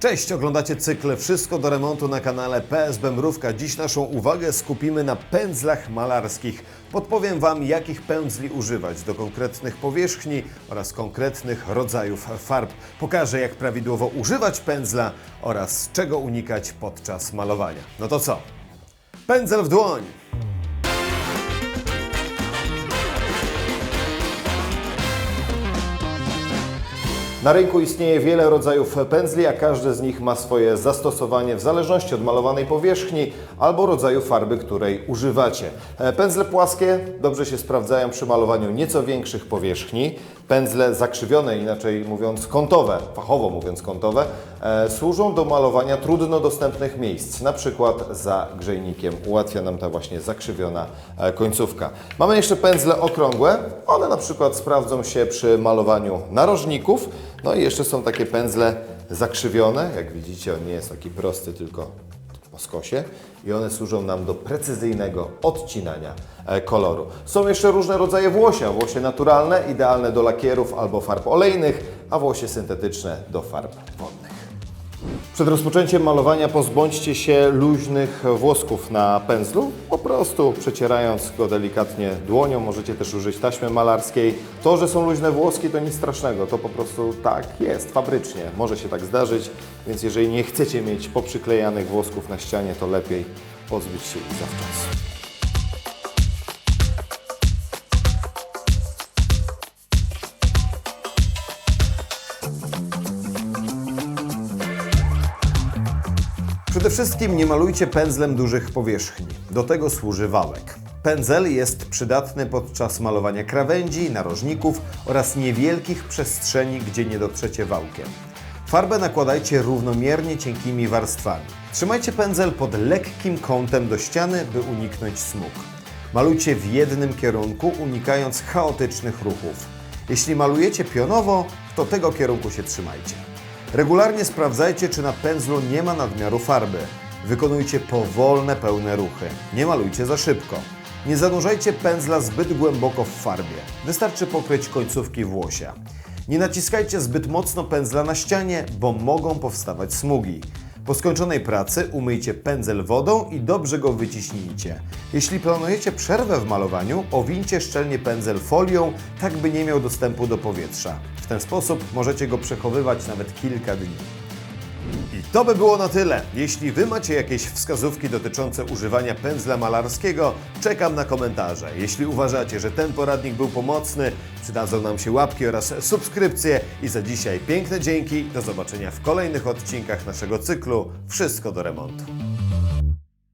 Cześć, oglądacie cykl Wszystko do remontu na kanale PSB Mrówka. Dziś naszą uwagę skupimy na pędzlach malarskich. Podpowiem Wam, jakich pędzli używać do konkretnych powierzchni oraz konkretnych rodzajów farb. Pokażę, jak prawidłowo używać pędzla oraz czego unikać podczas malowania. No to co? Pędzel w dłoń! Na rynku istnieje wiele rodzajów pędzli, a każdy z nich ma swoje zastosowanie w zależności od malowanej powierzchni albo rodzaju farby, której używacie. E, Pędzle płaskie dobrze się sprawdzają przy malowaniu nieco większych powierzchni. Pędzle zakrzywione, inaczej mówiąc kątowe, fachowo mówiąc kątowe, e, służą do malowania trudno dostępnych miejsc, na przykład za grzejnikiem. Ułatwia nam ta właśnie zakrzywiona e, końcówka. Mamy jeszcze pędzle okrągłe. One na przykład sprawdzą się przy malowaniu narożników. No i jeszcze są takie pędzle zakrzywione. Jak widzicie, on nie jest taki prosty, tylko po skosie i one służą nam do precyzyjnego odcinania e, koloru. Są jeszcze różne rodzaje włosia. Włosie naturalne, idealne do lakierów albo farb olejnych, a włosie syntetyczne do farb wodnych. Przed rozpoczęciem malowania pozbądźcie się luźnych włosków na pędzlu, po prostu przecierając go delikatnie dłonią. Możecie też użyć taśmy malarskiej. To, że są luźne włoski, to nic strasznego, to po prostu tak jest, fabrycznie. Może się tak zdarzyć, więc jeżeli nie chcecie mieć poprzyklejanych włosków na ścianie, to lepiej pozbyć się ich zawczasu. Przede wszystkim nie malujcie pędzlem dużych powierzchni. Do tego służy wałek. Pędzel jest przydatny podczas malowania krawędzi, narożników oraz niewielkich przestrzeni, gdzie nie dotrzecie wałkiem. Farbę nakładajcie równomiernie cienkimi warstwami. Trzymajcie pędzel pod lekkim kątem do ściany, by uniknąć smug. Malujcie w jednym kierunku, unikając chaotycznych ruchów. Jeśli malujecie pionowo, to tego kierunku się trzymajcie. Regularnie sprawdzajcie, czy na pędzlu nie ma nadmiaru farby. Wykonujcie powolne, pełne ruchy. Nie malujcie za szybko. Nie zanurzajcie pędzla zbyt głęboko w farbie. Wystarczy pokryć końcówki włosia. Nie naciskajcie zbyt mocno pędzla na ścianie, bo mogą powstawać smugi. Po skończonej pracy umyjcie pędzel wodą i dobrze go wyciśnijcie. Jeśli planujecie przerwę w malowaniu, owincie szczelnie pędzel folią, tak by nie miał dostępu do powietrza. W ten sposób możecie go przechowywać nawet kilka dni. To by było na tyle. Jeśli Wy macie jakieś wskazówki dotyczące używania pędzla malarskiego, czekam na komentarze. Jeśli uważacie, że ten poradnik był pomocny, przydadzą nam się łapki oraz subskrypcje. I za dzisiaj piękne dzięki. Do zobaczenia w kolejnych odcinkach naszego cyklu Wszystko do remontu.